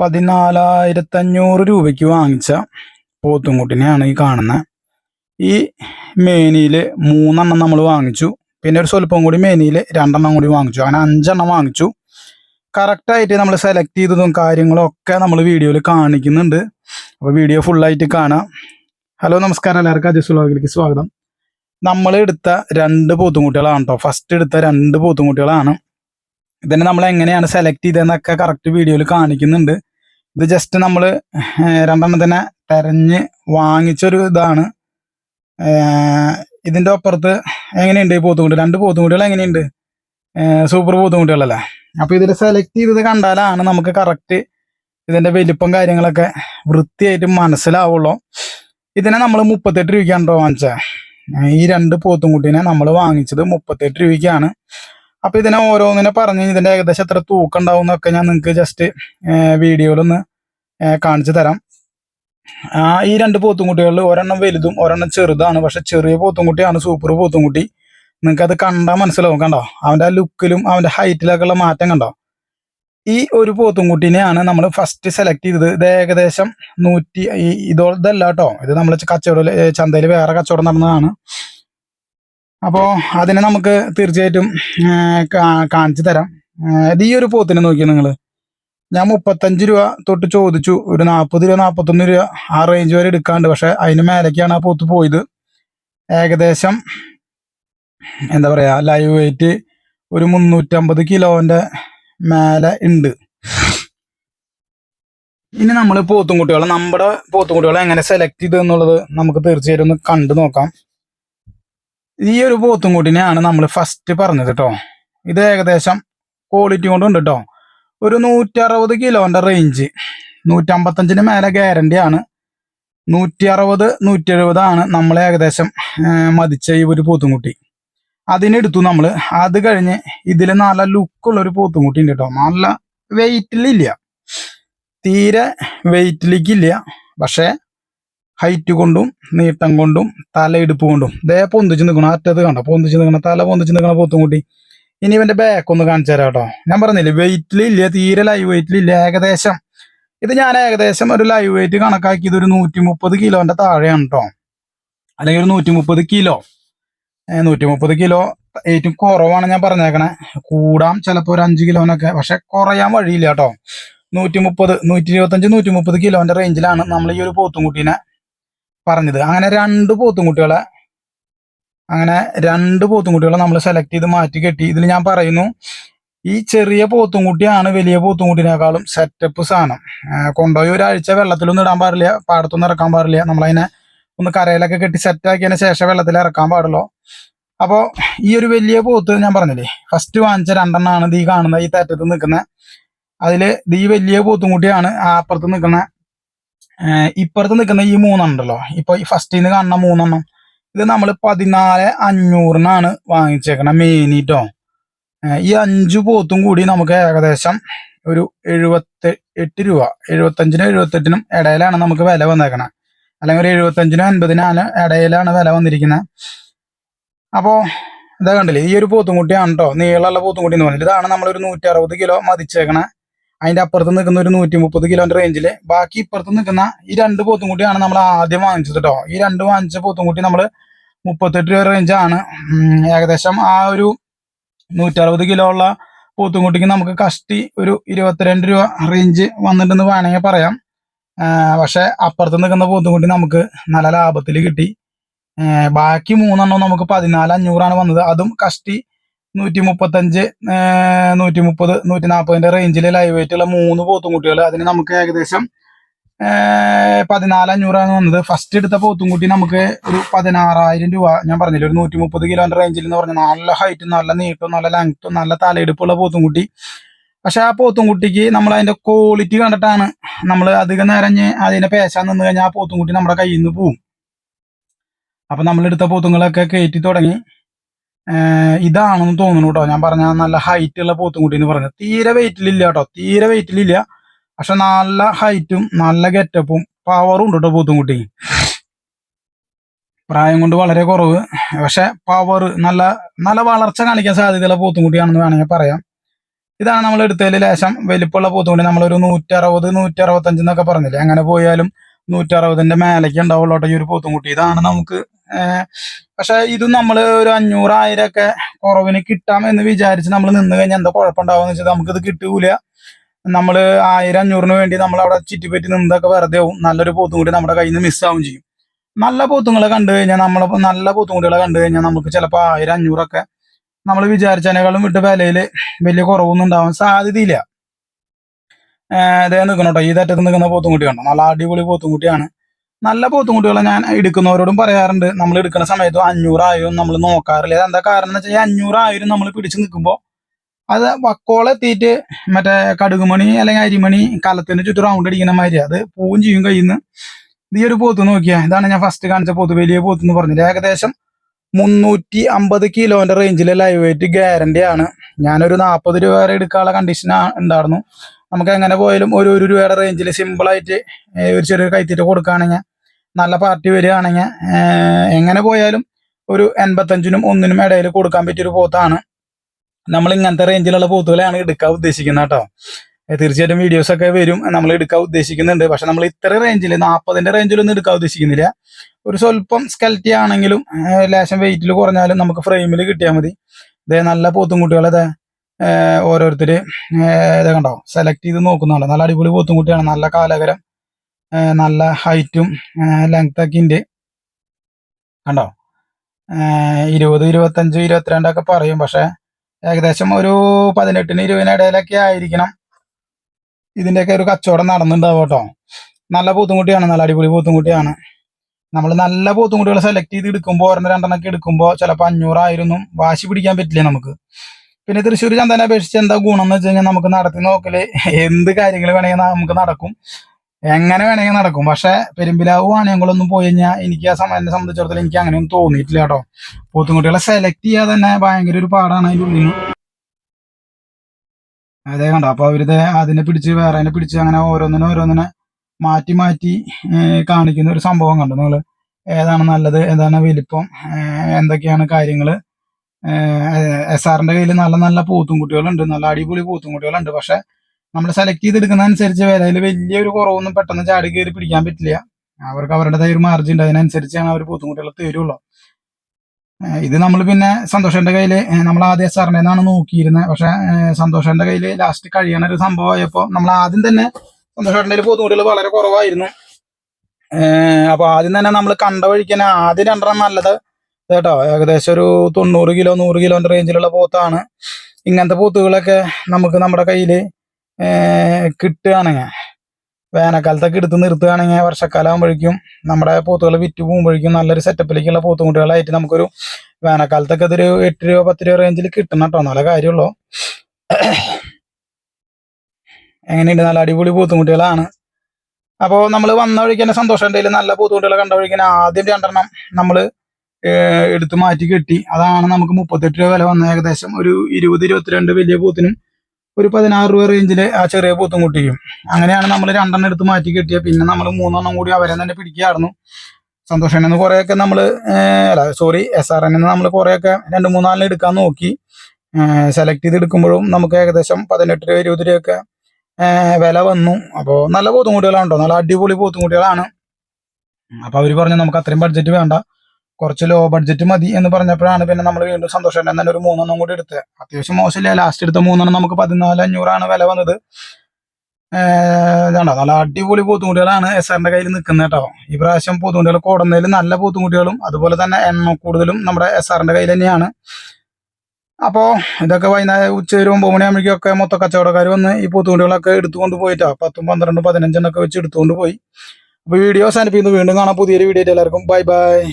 പതിനാലായിരത്തഞ്ഞൂറ് രൂപയ്ക്ക് വാങ്ങിച്ച പോത്തുംകുട്ടിനെയാണ് ഈ കാണുന്നത് ഈ മേനിയിൽ മൂന്നെണ്ണം നമ്മൾ വാങ്ങിച്ചു. പിന്നെ ഒരു സ്വല്പം കൂടി മേനിയിൽ രണ്ടെണ്ണം കൂടി വാങ്ങിച്ചു. അങ്ങനെ അഞ്ചെണ്ണം വാങ്ങിച്ചു. കറക്റ്റായിട്ട് നമ്മൾ സെലക്ട് ചെയ്തതും കാര്യങ്ങളും ഒക്കെ നമ്മൾ വീഡിയോയിൽ കാണിക്കുന്നുണ്ട്. അപ്പോൾ വീഡിയോ ഫുള്ളായിട്ട് കാണാം. ഹലോ നമസ്കാരം. എല്ലാവർക്കും അജസ് വ്ളോഗിലേക്ക് സ്വാഗതം. നമ്മൾ എടുത്ത രണ്ട് പോത്തുംകുട്ടികളാണ് കേട്ടോ ഫസ്റ്റ് എടുത്ത രണ്ട് പോത്തുംകുട്ടികളാണ്. ഇതിനെ നമ്മൾ എങ്ങനെയാണ് സെലക്ട് ചെയ്തതെന്നൊക്കെ കറക്റ്റ് വീഡിയോയിൽ കാണിക്കുന്നുണ്ട്. ഇത് ജസ്റ്റ് നമ്മൾ രണ്ടെണ്ണം രണ്ടെണ്ണത്തിനെ തെരഞ്ഞ് വാങ്ങിച്ചൊരു ഇതാണ്. ഇതിന്റെ അപ്പുറത്ത് എങ്ങനെയുണ്ട് ഈ പോത്തുകുട്ടി രണ്ട് പോത്തുകുട്ടികൾ എങ്ങനെയുണ്ട്? സൂപ്പർ പോത്തുകുട്ടികളല്ലേ അപ്പോൾ ഇതിൽ സെലക്ട് ചെയ്തത് കണ്ടാലാണ് നമുക്ക് കറക്റ്റ് ഇതിന്റെ വലിപ്പം കാര്യങ്ങളൊക്കെ വൃത്തിയായിട്ട് മനസ്സിലാവുള്ളൂ. ഇതിനെ നമ്മൾ മുപ്പത്തെട്ട് രൂപയ്ക്കാണ് കേട്ടോ വാങ്ങിച്ചത് ഈ രണ്ട് പോത്തുംകുട്ടീനെ നമ്മൾ വാങ്ങിച്ചത് മുപ്പത്തെട്ട് രൂപയ്ക്കാണ്. അപ്പൊ ഇതിനെ ഓരോന്നിനെ പറഞ്ഞ് ഇതിന്റെ ഏകദേശം എത്ര തൂക്കം ഉണ്ടാവും എന്നൊക്കെ ഞാൻ നിങ്ങൾക്ക് ജസ്റ്റ് വീഡിയോയിലൊന്ന് കാണിച്ചു തരാം. ആ ഈ രണ്ട് പോത്തുംകുട്ടികളിൽ ഒരെണ്ണം വലുതും ഒരെണ്ണം ചെറുതാണ്. പക്ഷെ ചെറിയ പോത്തുംകുട്ടിയാണ് സൂപ്പർ പോത്തുംകുട്ടി. നിങ്ങൾക്ക് അത് കണ്ടാൽ മനസ്സിലാവും കണ്ടോ? അവന്റെ ആ ലുക്കിലും അവന്റെ ഹൈറ്റിലൊക്കെ ഉള്ള മാറ്റം കണ്ടോ? ഈ ഒരു പോത്തുംകുട്ടീനെയാണ് നമ്മൾ ഫസ്റ്റ് സെലക്ട് ചെയ്തത്. ഇത് ഏകദേശം നൂറ്റി ഇതോ ഇതല്ല കേട്ടോ. ഇത് നമ്മൾ കച്ചവടം ചന്തയിൽ വേറെ കച്ചവടം നടന്നതാണ്. അപ്പോൾ അതിനെ നമുക്ക് തീർച്ചയായിട്ടും കാണിച്ചു തരാം. ഇത് ഈ ഒരു പോത്തിനെ നോക്കിയാൽ നിങ്ങൾ ഞാൻ മുപ്പത്തഞ്ച് രൂപ തൊട്ട് ചോദിച്ചു. ഒരു നാൽപ്പത് രൂപ നാൽപ്പത്തൊന്ന് രൂപ ആ റേഞ്ച് വരെ എടുക്കാണ്ട്. പക്ഷെ അതിന് മേലേക്കാണ് ആ പോത്ത് പോയത്. ഏകദേശം എന്താ പറയാ ലൈവ് വെയിറ്റ് ഒരു മുന്നൂറ്റമ്പത് കിലോന്റെ മേലെ ഉണ്ട്. ഇനി നമ്മൾ പോത്തും പോത്തുംകുട്ടികളെ നമ്മുടെ പോത്തും കുട്ടികളെ എങ്ങനെ സെലക്ട് ചെയ്തു എന്നുള്ളത് നമുക്ക് തീർച്ചയായിട്ടും ഒന്ന് കണ്ടു നോക്കാം. ഈ ഒരു പോത്തുംകുട്ടിനെയാണ് നമ്മൾ ഫസ്റ്റ് പറഞ്ഞത് കേട്ടോ ഇത് ഏകദേശം ക്വാളിറ്റി കൊണ്ടുണ്ട് കേട്ടോ ഒരു നൂറ്റി അറുപത് കിലോന്റെ റേഞ്ച് നൂറ്റമ്പത്തഞ്ചിന് മേലെ ഗ്യാരണ്ടി ആണ്. നൂറ്റി അറുപത് നൂറ്റി എഴുപതാണ് നമ്മൾ ഏകദേശം മതിച്ച ഈ ഒരു പോത്തുംകുട്ടി. അതിനെടുത്തു നമ്മൾ അത് കഴിഞ്ഞ് ഇതിൽ നല്ല ലുക്കുള്ള ഒരു പോത്തുംകുട്ടി ഉണ്ട് കേട്ടോ നല്ല വെയിറ്റിലില്ല തീരെ വെയിറ്റിലേക്കില്ല പക്ഷേ ഹൈറ്റ് കൊണ്ടും നീട്ടം കൊണ്ടും തലയിടുപ്പ് കൊണ്ടും. ദേ പൊന്തിച്ച് നിൽക്കണം അറ്റത്ത് കണ്ടോ? പൊന്തിച്ച് നിൽക്കണം തല പൊന്തിച്ച് നിൽക്കണ പോത്തുംകുട്ടി. ഇനി ഇവന്റെ ബാക്ക് ഒന്ന് കാണിച്ചു തരാം കേട്ടോ. ഞാൻ പറഞ്ഞില്ലേ വെയിറ്റിലില്ല തീരെ ലൈവ് വെയിറ്റിലില്ല ഏകദേശം. ഇത് ഞാൻ ഏകദേശം ഒരു ലൈവ് വെയിറ്റ് കണക്കാക്കിയത് ഒരു നൂറ്റി മുപ്പത് കിലോന്റെ താഴെയാണ് കേട്ടോ. അല്ലെങ്കിൽ ഒരു നൂറ്റി മുപ്പത് കിലോ. നൂറ്റി മുപ്പത് കിലോ ഏറ്റവും കുറവാണ് ഞാൻ പറഞ്ഞേക്കണേ. കൂടാം ചിലപ്പോൾ ഒരു അഞ്ച് കിലോനൊക്കെ. പക്ഷെ കുറയാൻ വഴിയില്ല കേട്ടോ. നൂറ്റി മുപ്പത് നൂറ്റി ഇരുപത്തഞ്ച് നൂറ്റി മുപ്പത് കിലോന്റെ റേഞ്ചിലാണ് നമ്മൾ ഈ ഒരു പോത്തുംകുട്ടീനെ പറഞ്ഞത്. അങ്ങനെ രണ്ട് പോത്തും കുട്ടികളെ അങ്ങനെ രണ്ട് പോത്തും കുട്ടികളെ നമ്മൾ സെലക്ട് ചെയ്ത് മാറ്റി കെട്ടി. ഇതിൽ ഞാൻ പറയുന്നു ഈ ചെറിയ പോത്തും കുട്ടിയാണ് വലിയ പോത്തും കുട്ടിനേക്കാളും സെറ്റപ്പ് സാധനം. കൊണ്ടുപോയി ഒരാഴ്ച വെള്ളത്തിലൊന്നും ഇടാൻ പാടില്ല പാടത്തൊന്നും ഇറക്കാൻ പാടില്ല. നമ്മളതിനെ ഒന്ന് കരയിലൊക്കെ കെട്ടി സെറ്റ് ആക്കിയതിന് ശേഷം വെള്ളത്തിൽ ഇറക്കാൻ പാടുള്ളൂ. അപ്പോൾ ഈ ഒരു വലിയ പോത്ത് ഞാൻ പറഞ്ഞില്ലേ ഫസ്റ്റ് വാങ്ങിച്ച രണ്ടെണ്ണമാണ് ഈ കാണുന്ന ഈ തറ്റത്ത് നിൽക്കുന്ന. അതിൽ ഈ വലിയ പോത്തുംകുട്ടിയാണ് ആ അപ്പുറത്ത് നിൽക്കുന്ന. ഇപ്പുറത്ത് നിൽക്കുന്ന ഈ മൂന്നെണ്ണല്ലോ. ഇപ്പൊ ഈ ഫസ്റ്റിൽ നിന്ന് കാണുന്ന മൂന്നെണ്ണം ഇത് നമ്മൾ പതിനാല് അഞ്ഞൂറിനാണ് വാങ്ങിച്ചേക്കണം മെയിനിട്ടോ ഈ അഞ്ചു പോത്തും കൂടി നമുക്ക് ഏകദേശം ഒരു എഴുപത്തി എട്ട് രൂപ എഴുപത്തഞ്ചിനും എഴുപത്തെട്ടിനും ഇടയിലാണ് നമുക്ക് വില വന്നേക്കണത് അല്ലെങ്കിൽ ഒരു എഴുപത്തഞ്ചിനും അൻപതിനാണ് ഇടയിലാണ് വില വന്നിരിക്കുന്നത് അപ്പോൾ ഇതാ കണ്ടില്ലേ ഈ ഒരു പോത്തുംകുട്ടിയാണ് കേട്ടോ നീളമുള്ള പോത്തുംകുട്ടി എന്ന് പറഞ്ഞിട്ട് ഇതാണ് നമ്മളൊരു നൂറ്റി അറുപത് കിലോ മതിച്ചേക്കണേ. അതിന്റെ അപ്പുറത്ത് നിൽക്കുന്ന ഒരു നൂറ്റി മുപ്പത് കിലോന്റെ റേഞ്ചിൽ ബാക്കി ഇപ്പുറത്ത് നിൽക്കുന്ന ഈ രണ്ട് പോത്തുംകുട്ടിയാണ് നമ്മൾ ആദ്യം വാങ്ങിച്ചത് കേട്ടോ ഈ രണ്ട് വാങ്ങിച്ച പോത്തുംകുട്ടി നമ്മൾ മുപ്പത്തെട്ട് രൂപ റേഞ്ചാണ് ഏകദേശം ആ ഒരു നൂറ്ററുപത് കിലോ ഉള്ള പോത്തുംകുട്ടിക്ക് നമുക്ക് കഷ്ടി ഒരു ഇരുപത്തിരണ്ട് രൂപ റേഞ്ച് വന്നിട്ടുണ്ടെന്ന് വേണമെങ്കിൽ പറയാം. പക്ഷെ അപ്പുറത്ത് നിൽക്കുന്ന പോത്തുംകുട്ടി നമുക്ക് നല്ല ലാഭത്തിൽ കിട്ടി. ബാക്കി മൂന്നെണ്ണം നമുക്ക് പതിനാല് അഞ്ഞൂറാണ് വന്നത്. അതും കഷ്ടി നൂറ്റി മുപ്പത്തഞ്ച് നൂറ്റി മുപ്പത് നൂറ്റി നാൽപ്പതിന്റെ റേഞ്ചിൽ ലൈവ് ആയിട്ടുള്ള മൂന്ന് പോത്തുംകുട്ടികൾ അതിന് നമുക്ക് ഏകദേശം പതിനാല് അഞ്ഞൂറാണ് വന്നത്. ഫസ്റ്റ് എടുത്ത പോത്തുംകുട്ടി നമുക്ക് ഒരു പതിനാറായിരം രൂപ. ഞാൻ പറഞ്ഞില്ല ഒരു നൂറ്റി മുപ്പത് കിലോന്റെ റേഞ്ചിൽ എന്ന് പറഞ്ഞാൽ നല്ല ഹൈറ്റും നല്ല നീട്ടും നല്ല ലെങ്ത്തും നല്ല തലയെടുപ്പുള്ള പോത്തുംകുട്ടി പക്ഷെ ആ പോത്തുംകുട്ടിക്ക് നമ്മൾ അതിന്റെ ക്വാളിറ്റി കണ്ടിട്ടാണ് നമ്മൾ അധികം നേരം അതിനെ പേശാൻ നിന്ന് കഴിഞ്ഞാൽ ആ പോത്തുംകുട്ടി നമ്മുടെ കയ്യിൽ നിന്ന് പോവും. അപ്പൊ നമ്മളെടുത്ത പോത്തുങ്ങളൊക്കെ കയറ്റി തുടങ്ങി. ഇതാണെന്ന് തോന്നുന്നു കേട്ടോ. ഞാൻ പറഞ്ഞ നല്ല ഹൈറ്റ് ഉള്ള പോത്തുംകുട്ടി എന്ന് പറഞ്ഞത്. തീരെ വെയിറ്റിലില്ല കേട്ടോ. തീരെ വെയിറ്റിലില്ല പക്ഷെ നല്ല ഹൈറ്റും നല്ല ഗെറ്റപ്പും പവറും ഉണ്ട് കേട്ടോ പോത്തുംകുട്ടി പ്രായം കൊണ്ട് വളരെ കുറവ്. പക്ഷെ പവർ നല്ല നല്ല വളർച്ച കാണിക്കാൻ സാധ്യതയുള്ള പോത്തുംകുട്ടിയാണെന്ന് വേണമെങ്കിൽ പറയാം. ഇതാണ് നമ്മൾ എടുത്തതിൽ ലേശം വലിപ്പമുള്ള പോത്തുകുട്ടി നമ്മളൊരു നൂറ്റി അറുപത് നൂറ്റി അറുപത്തഞ്ച് എന്നൊക്കെ പറഞ്ഞില്ലേ? അങ്ങനെ പോയാലും നൂറ്റി അറുപതിന്റെ മേലേക്ക് ഉണ്ടാവുള്ളൂ ഈ ഒരു പോത്തുംകുട്ടി ഇതാണ് നമുക്ക് പക്ഷെ ഇത് നമ്മൾ ഒരു അഞ്ഞൂറായിരം ഒക്കെ കുറവിന് കിട്ടാം എന്ന് വിചാരിച്ച് നമ്മൾ നിന്ന് കഴിഞ്ഞാൽ എന്താ കുഴപ്പമുണ്ടാവുമെന്ന് വെച്ചാൽ നമുക്കിത് കിട്ടൂല. നമ്മൾ ആയിരം അഞ്ഞൂറിന് വേണ്ടി നമ്മൾ അവിടെ ചുറ്റിപ്പറ്റി നിന്നതൊക്കെ വെറുതെ ആവും. നല്ലൊരു പോത്തും കൂടി നമ്മുടെ കയ്യിൽ നിന്ന് മിസ്സാവും ചെയ്യും. നല്ല പോത്തുങ്ങളെ കണ്ടു കഴിഞ്ഞാൽ നമ്മളെ നല്ല പോത്തുംകുട്ടികളെ കണ്ടു കഴിഞ്ഞാൽ നമുക്ക് ചിലപ്പോൾ ആയിരം അഞ്ഞൂറൊക്കെ നമ്മൾ വിചാരിച്ചതിനേക്കാളും വിട്ട് വിലയിൽ വലിയ കുറവൊന്നും ഉണ്ടാവാൻ സാധ്യതയില്ല. ഇതേ നിൽക്കണം കേട്ടോ ഈ തറ്റത്ത് നിൽക്കുന്ന പോത്തുംകുട്ടി കണ്ടോ? നല്ല അടിപൊളി പോത്തുംകുട്ടിയാണ് നല്ല പോത്തുംകുട്ടികളെ ഞാൻ എടുക്കുന്നവരോടും പറയാറുണ്ട്. നമ്മൾ എടുക്കുന്ന സമയത്ത് അഞ്ഞൂറായിരം നമ്മൾ നോക്കാറില്ല. എന്താ കാരണം എന്ന് വെച്ചാൽ അഞ്ഞൂറായിരം നമ്മൾ പിടിച്ച് നിൽക്കുമ്പോൾ അത് വക്കോളെത്തിയിട്ട് മറ്റേ കടുകുമണി അല്ലെങ്കിൽ അരിമണി കലത്തിന് ചുറ്റും റൗണ്ട് അടിക്കുന്ന മാതിരി അത് പൂവും ചെയ്യും കയ്യിൽ നിന്ന് ഈ ഒരു പോത്ത് നോക്കിയാൽ ഇതാണ് ഞാൻ ഫസ്റ്റ് കാണിച്ച പോത്ത് വലിയ പോത്ത് എന്ന് പറഞ്ഞത്. ഏകദേശം മുന്നൂറ്റി അമ്പത് കിലോന്റെ റേഞ്ചിൽ ലൈവ് വെയിറ്റ് ഗ്യാരണ്ടി ആണ്. ഞാനൊരു നാൽപ്പത് രൂപ വരെ എടുക്കാനുള്ള കണ്ടീഷൻ ഉണ്ടായിരുന്നു. നമുക്ക് എങ്ങനെ പോയാലും ഒരു ഒരു രൂപയുടെ റേഞ്ചിൽ സിമ്പിളായിട്ട് ഒരു ചെറിയൊരു കൈത്തീറ്റ കൊടുക്കുകയാണെങ്കിൽ നല്ല പാർട്ടി വരികയാണെങ്കിൽ എങ്ങനെ പോയാലും ഒരു എൺപത്തഞ്ചിനും ഒന്നിനും ഇടയിൽ കൊടുക്കാൻ പറ്റിയൊരു പോത്താണ്. നമ്മൾ ഇങ്ങനത്തെ റേഞ്ചിലുള്ള പോത്തുകളെയാണ് എടുക്കാൻ ഉദ്ദേശിക്കുന്നത് കേട്ടോ. തീർച്ചയായിട്ടും വീഡിയോസ് ഒക്കെ വരും. നമ്മൾ എടുക്കാൻ ഉദ്ദേശിക്കുന്നുണ്ട്. പക്ഷെ നമ്മൾ ഇത്ര റേഞ്ചിൽ നാൽപ്പതിന്റെ റേഞ്ചിലൊന്നും എടുക്കാൻ ഉദ്ദേശിക്കുന്നില്ല. ഒരു സ്വല്പം സ്കെൽറ്റി ആണെങ്കിലും ലേശം വെയിറ്റിൽ കുറഞ്ഞാലും നമുക്ക് ഫ്രെയിമിൽ കിട്ടിയാൽ മതി. ഇതേ നല്ല പോത്തും കുട്ടികളെ ഇതേ, ഏ, ഓരോരുത്തര് കണ്ടോ? സെലക്ട് ചെയ്ത് നോക്കുന്നുണ്ടോ നല്ല അടിപൊളി പോത്തും കുട്ടിയാണ്. നല്ല കാലകരം. നല്ല ഹൈറ്റും ലെങ്ത് ഒക്കെ ഉണ്ട് കണ്ടോ? ഇരുപത് ഇരുപത്തഞ്ച് ഇരുപത്തിരണ്ടൊക്കെ പറയും. പക്ഷെ ഏകദേശം ഒരു പതിനെട്ടിന് ഇരുപതിന് ഇടയിലൊക്കെ ആയിരിക്കണം. ഇതിന്റെയൊക്കെ ഒരു കച്ചവടം നടന്നുണ്ടാവും കേട്ടോ. നല്ല പൂത്തുംകുട്ടിയാണ് നല്ല അടിപൊളി പൂത്തുംകുട്ടിയാണ്. നമ്മൾ നല്ല പൂത്തുംകുട്ടികൾ സെലക്ട് ചെയ്ത് എടുക്കുമ്പോൾ ഒരെണ്ണം രണ്ടെണ്ണൊക്കെ എടുക്കുമ്പോൾ ചിലപ്പോൾ അഞ്ഞൂറായിരം ഒന്നും വാശി പിടിക്കാൻ പറ്റില്ല നമുക്ക്? പിന്നെ തൃശ്ശൂർ ചന്തനെ അപേക്ഷിച്ച് എന്താ ഗുണം എന്ന് വെച്ച് കഴിഞ്ഞാൽ നമുക്ക് നടത്തി നോക്കൽ എന്ത് കാര്യങ്ങൾ വേണമെങ്കിൽ നമുക്ക് നടക്കും. എങ്ങനെ വേണമെങ്കിൽ നടക്കും. പക്ഷെ പെരുമ്പിലാവ് ഞങ്ങളൊന്നും പോയി കഴിഞ്ഞാൽ എനിക്ക് ആ എന്നെ സംബന്ധിച്ചിടത്തോളം എനിക്ക് അങ്ങനെയൊന്നും തോന്നിയിട്ടില്ല കേട്ടോ. പോത്തുംകുട്ടികളെ സെലക്ട് ചെയ്യാതെ തന്നെ ഭയങ്കര ഒരു പാടാണ് അതിന്റെ ഉള്ളിൽ അതേ കണ്ടോ? അപ്പൊ അവരിത് അതിനെ പിടിച്ച് വേറെ അതിനെ പിടിച്ച് അങ്ങനെ ഓരോന്നിനെ ഓരോന്നിനെ മാറ്റി മാറ്റി കാണിക്കുന്ന ഒരു സംഭവം കണ്ടു. നിങ്ങൾ ഏതാണ് നല്ലത് ഏതാണ് വലിപ്പം എന്തൊക്കെയാണ് കാര്യങ്ങൾ എസ് ആറിന്റെ കയ്യിൽ നല്ല നല്ല പോത്തും കുട്ടികളുണ്ട് നല്ല അടിപൊളി പോത്തും കുട്ടികളുണ്ട് പക്ഷെ നമ്മൾ സെലക്ട് ചെയ്തെടുക്കുന്ന അനുസരിച്ച് വിലയിൽ വലിയൊരു കുറവൊന്നും പെട്ടെന്ന് ചാടി കയറി പിടിക്കാൻ പറ്റില്ല. അവർക്ക് അവരുടേതായ ഒരു മാർജിൻ ഉണ്ട്. അതിനനുസരിച്ചാണ് അവർ ബുദ്ധിമുട്ടുകൾ തീരുള്ളൂ. ഇത് നമ്മൾ പിന്നെ സന്തോഷന്റെ കയ്യിൽ നമ്മൾ ആദ്യം നിന്നാണ് നോക്കിയിരുന്നത് പക്ഷെ സന്തോഷന്റെ കയ്യിൽ ലാസ്റ്റ് കഴിയണ ഒരു സംഭവമായപ്പോൾ നമ്മൾ ആദ്യം തന്നെ സന്തോഷേട്ടന്റെ കയ്യിൽ വളരെ കുറവായിരുന്നു. അപ്പോൾ അപ്പൊ ആദ്യം തന്നെ നമ്മൾ കണ്ട വഴിക്ക് തന്നെ ആദ്യം രണ്ടെണ്ണം നല്ലത് കേട്ടോ. ഏകദേശം ഒരു തൊണ്ണൂറ് കിലോ നൂറ് കിലോന്റെ റേഞ്ചിലുള്ള പോത്താണ്. ഇങ്ങനത്തെ പോത്തുകളൊക്കെ നമുക്ക് നമ്മുടെ കയ്യിൽ കിട്ടുകയാണെങ്കിൽ വേനൽക്കാലത്തൊക്കെ എടുത്ത് നിർത്തുകയാണെങ്കിൽ വർഷക്കാലം ആകുമ്പോഴേക്കും നമ്മുടെ പോത്തുകൾ വിറ്റ് പോകുമ്പോഴേക്കും നല്ലൊരു സെറ്റപ്പിലേക്കുള്ള പോത്തുകുട്ടികളായിട്ട് നമുക്കൊരു വേനൽക്കാലത്തൊക്കെ അതൊരു എട്ട് രൂപ പത്ത് രൂപ റേഞ്ചിൽ കിട്ടണം കേട്ടോ നല്ല കാര്യമുള്ളൂ. എങ്ങനെയുണ്ട്? നല്ല അടിപൊളി പോത്തുകുട്ടികളാണ് അപ്പോൾ നമ്മൾ വന്ന വഴിക്ക് തന്നെ സന്തോഷം. നല്ല പോത്തുകുട്ടികളെ കണ്ട വഴിക്ക് ആദ്യം രണ്ടെണ്ണം നമ്മൾ എടുത്ത് മാറ്റി കെട്ടി. അതാണ് നമുക്ക് മുപ്പത്തെട്ട് രൂപ വില വന്ന ഏകദേശം ഒരു ഇരുപത് ഇരുപത്തിരണ്ട് വലിയ പോത്തിനും ഒരു പതിനാറ് രൂപ റേഞ്ചിൽ ആ ചെറിയ പൂത്തും കുട്ടിക്കും. അങ്ങനെയാണ് നമ്മൾ രണ്ടെണ്ണം എടുത്ത് മാറ്റി കെട്ടിയ. പിന്നെ നമ്മൾ മൂന്നെണ്ണം കൂടി അവരെ തന്നെ പിടിക്കുകയായിരുന്നു സന്തോഷം എന്ന് കുറേയൊക്കെ നമ്മൾ അല്ല സോറി എസ് ആർ എന്ന് നമ്മൾ കുറേയൊക്കെ രണ്ട് മൂന്നാലിന് എടുക്കാൻ നോക്കി. സെലക്ട് ചെയ്ത് എടുക്കുമ്പോഴും നമുക്ക് ഏകദേശം പതിനെട്ട് രൂപ ഇരുപത് രൂപയൊക്കെ വില വന്നു. അപ്പോൾ നല്ല പോത്തും കുട്ടികളാണ് കേട്ടോ നല്ല അടിപൊളി പോത്തും കുട്ടികളാണ്. അപ്പോൾ അവർ പറഞ്ഞു നമുക്ക് അത്രയും ബഡ്ജറ്റ് വേണ്ട. കുറച്ച് ലോ ബഡ്ജറ്റ് മതി എന്ന് പറഞ്ഞപ്പോഴാണ് പിന്നെ നമ്മൾ വീണ്ടും സന്തോഷം തന്നെ ഒരു മൂന്നെണ്ണം കൂടി എടുത്തത്. അത്യാവശ്യം മോശമില്ല. ലാസ്റ്റ് എടുത്ത മൂന്നെണ്ണം നമുക്ക് പതിനാല് അഞ്ഞൂറാണ് വില വന്നത്. ഇതാണ്ടോ? നല്ല അടിപൊളി പൂത്തുകുട്ടികളാണ് എസ് ആറിന്റെ കയ്യിൽ നിൽക്കുന്നത് കേട്ടോ. ഈ പ്രാവശ്യം പൂത്തുകുട്ടികൾ കൂടുന്നതിൽ നല്ല പൂത്തുകുട്ടികളും അതുപോലെ തന്നെ എണ്ണ കൂടുതലും നമ്മുടെ എസ് ആറിന്റെ കയ്യിൽ തന്നെയാണ്. അപ്പോൾ ഇതൊക്കെ വൈകുന്നേരം ഉച്ച ഒരു ഒമ്പത് മണിയാകുമ്പോഴേക്കൊക്കെ മൊത്ത കച്ചവടക്കാർ വന്ന് ഈ പൂത്തുകുട്ടികളൊക്കെ എടുത്തുകൊണ്ട് പോയിട്ടോ. പത്തും പന്ത്രണ്ടും പതിനഞ്ചെണ്ണൊക്കെ വെച്ച് എടുത്തുകൊണ്ട് പോയി. അപ്പോൾ വീഡിയോ അവസാനിപ്പിക്കുന്നു. വീണ്ടും കാണാം പുതിയൊരു വീഡിയോ എല്ലാവർക്കും. Bye bye.